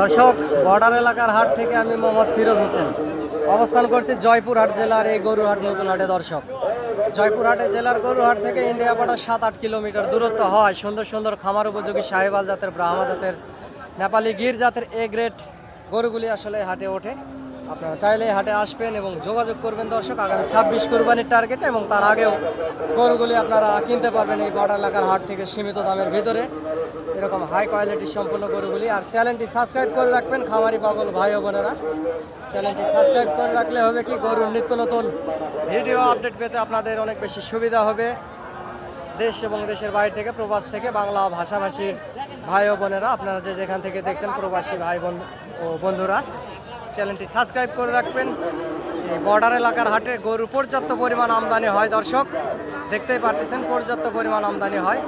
দর্শক, বর্ডার এলাকার হাট থেকে আমি মোহাম্মদ ফিরোজ হোসেন। অবস্থান করছি জয়পুরহাট জেলার এই গরুহাট নতুন হাটে, দর্শক। জয়পুরহাটে জেলার গরুহাট থেকে ইন্ডিয়া পাটা সাত আট কিলোমিটার দূরত্ব হয়। সুন্দর সুন্দর খামার উপযোগী সাহেবাল জাতের, ব্রাহ্মা জাতের, নেপালি গির জাতের এ গ্রেড গরুগুলি আসলে হাটে ওঠে। আপনারা চাইলে হাটে আসবেন এবং যোগাযোগ করবেন দর্শক, আগামী ছাব্বিশ কোরবানির টার্গেটে এবং তার আগেও গরুগুলি আপনারা কিনতে পারবেন এই বর্ডার এলাকার হাট থেকে সীমিত দামের ভিতরে। এরকম হাই কোয়ালিটির সম্পূর্ণ গরুগুলি। আর চ্যানেলটি সাবস্ক্রাইব করে রাখবেন খামারি পাগল ভাই ও বোনেরা। চ্যানেলটি সাবস্ক্রাইব করে রাখলে হবে কি? গরুর নিত্য নতুন ভিডিও আপডেট পেতে আপনাদের অনেক বেশি সুবিধা হবে। দেশ এবং দেশের বাইরে থেকে, প্রবাস থেকে, বাংলা ভাষাভাষীর ভাই ও বোনেরা, আপনারা যে যেখান থেকে দেখছেন প্রবাসী ভাই বোন ও বন্ধুরা চ্যানেলটি সাবস্ক্রাইব করে রাখবেন। বর্ডার এলাকার হাটে গরু পর্যাপ্ত পরিমাণ আমদানি হয়, দর্শক। দেখতেই পারতেছেন, পর্যাপ্ত পরিমাণ আমদানি হয়।